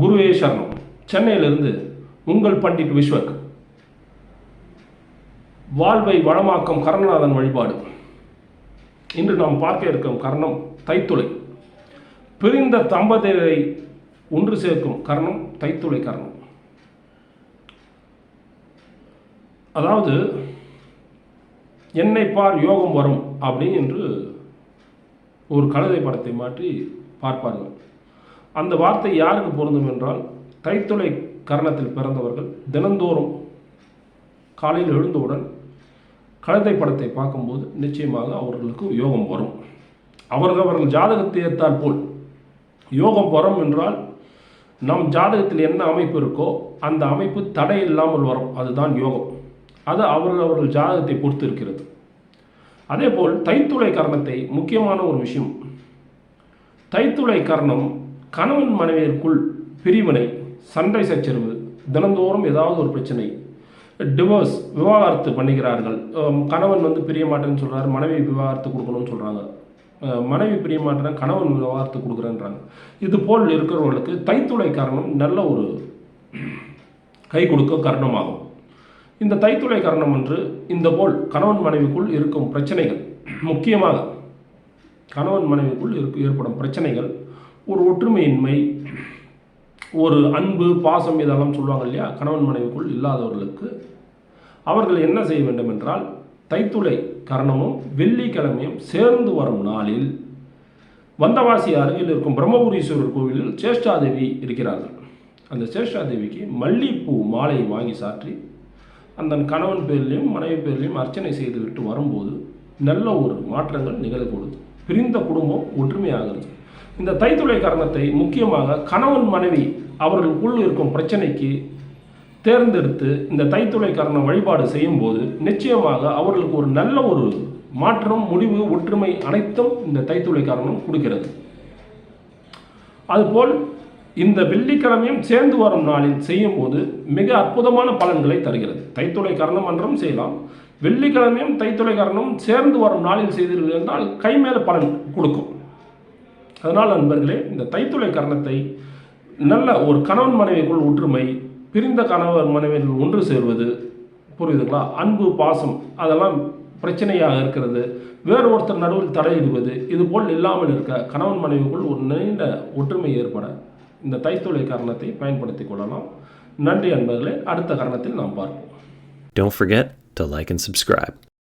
குருவே சரணம். சென்னையிலிருந்து உங்கள் பண்டிட் விஸ்வக். வாழ்வை வளமாக்கும் கருணநாதன் வழிபாடு. இன்று நாம் பார்க்க இருக்கும் கர்ணம் தைத்துளை. பிரிந்த தம்பதியரை ஒன்று சேர்க்கும் கர்ணம் தைத்துளை கர்ணம். அதாவது என்னை பார் யோகம் வரும் அப்படி என்று ஒரு கழுதை படத்தை மாற்றி பார்ப்பார்கள். அந்த வார்த்தை யாருக்கு பொருந்தும் என்றால் தைத்துளை கரணத்தில் பிறந்தவர்கள் தினந்தோறும் காலையில் எழுந்தவுடன் கழுதை படத்தை பார்க்கும்போது நிச்சயமாக அவர்களுக்கு யோகம் வரும். அவர்கள் அவர்கள் ஜாதகத்தை ஏற்றால் போல் யோகம் வரும் என்றால் நம் ஜாதகத்தில் என்ன அமைப்பு இருக்கோ அந்த அமைப்பு தடை இல்லாமல் வரும். அதுதான் யோகம். அது அவர்கள் அவர்கள் ஜாதகத்தை பொறுத்து இருக்கிறது அதேபோல் தைத்துளை கரணத்தை முக்கியமான ஒரு விஷயம். தைத்துளை கரணம் கணவன் மனைவியருக்குள் பிரிவினை சண்டை சச்சரவு தினந்தோறும் ஏதாவது ஒரு பிரச்சனை டிவோர்ஸ் விவாகரத்து பண்ணிக்கிறார்கள் கணவன் வந்து பிரிய மாட்டேன்னு சொல்கிறாரு மனைவி விவாகரத்து கொடுக்கணும்னு சொல்கிறாங்க மனைவி பிரிய மாட்டேன் கணவன் விவாகரத்து கொடுக்குறேன்றாங்க. இது போல் இருக்கிறவர்களுக்கு தைத்துளை காரணம் நல்ல ஒரு கை கொடுக்க காரணமாகும். இந்த தைத்துளை காரணம் என்று இந்த போல் கணவன் மனைவிக்குள் இருக்கும் பிரச்சனைகள் முக்கியமாக கணவன் மனைவிக்குள் இருக்கு ஏற்படும் பிரச்சனைகள் ஒரு ஒற்றுமையின்மை ஒரு அன்பு பாசம் இதெல்லாம் சொல்லுவாங்க இல்லையா? கணவன் மனைவிக்குள் இல்லாதவர்களுக்கு அவர்கள் என்ன செய்ய வேண்டும் என்றால் தைத்துளை கரணமும் வெள்ளிக்கிழமையும் சேர்ந்து வரும் நாளில் வந்தவாசி அருகில் இருக்கும் பிரம்மபுரீஸ்வரர் கோவிலில் சேஷ்டாதேவி இருக்கிறார்கள். அந்த சேஷ்டாதேவிக்கு மல்லிப்பூ மாலை வாங்கி சாற்றி அந்த கணவன் பேர்லையும் மனைவி பேர்லையும் அர்ச்சனை செய்துவிட்டு வரும்போது நல்ல ஒரு மாற்றங்கள் நிகழக்கூடும் பிரிந்த குடும்பம் ஒற்றுமையாகிறது. இந்த தைத்துளை காரணத்தை முக்கியமாக கணவன் மனைவி அவர்களுக்குள் இருக்கும் பிரச்சனைக்கு தேர்ந்தெடுத்து இந்த தைத்துளை காரண வழிபாடு செய்யும்போது நிச்சயமாக அவர்களுக்கு ஒரு நல்ல ஒரு மாற்றம் முடிவு ஒற்றுமை அனைத்தும் இந்த தைத்துளை காரணம் கொடுக்கிறது. அதுபோல் இந்த வெள்ளிக்கிழமையும் சேர்ந்து வரும் நாளில் செய்யும் போது மிக அற்புதமான பலன்களை தருகிறது. தைத்துளை கரணம் மன்றம் செய்யலாம். வெள்ளிக்கிழமையும் தைத்துளை கரணம் சேர்ந்து வரும் நாளில் செய்தீர்கள் என்றால் கை மேல பலன் கொடுக்கும். அதனால் நண்பர்களே இந்த தைத்துளை கரணத்தை நல்ல ஒரு கணவன் மனைவிக்குள் ஒற்றுமை பிரிந்த கணவன் மனைவிகள் ஒன்று சேர்வது புரியுதுங்களா? அன்பு பாசம் அதெல்லாம் பிரச்சனையாக இருக்கிறது. வேறு ஒருத்தர் நடுவில் தடையிடுவது இது போல் இல்லாமல் இருக்க கணவன் மனைவிக்குள் ஒரு நீண்ட ஒற்றுமை ஏற்பட இந்த தைத்துளை காரணத்தை பயன்படுத்திக் கொள்ளலாம். நன்றி அன்பர்களே. அடுத்த காரணத்தில் நாம் பார்ப்போம். Don't forget to like and subscribe.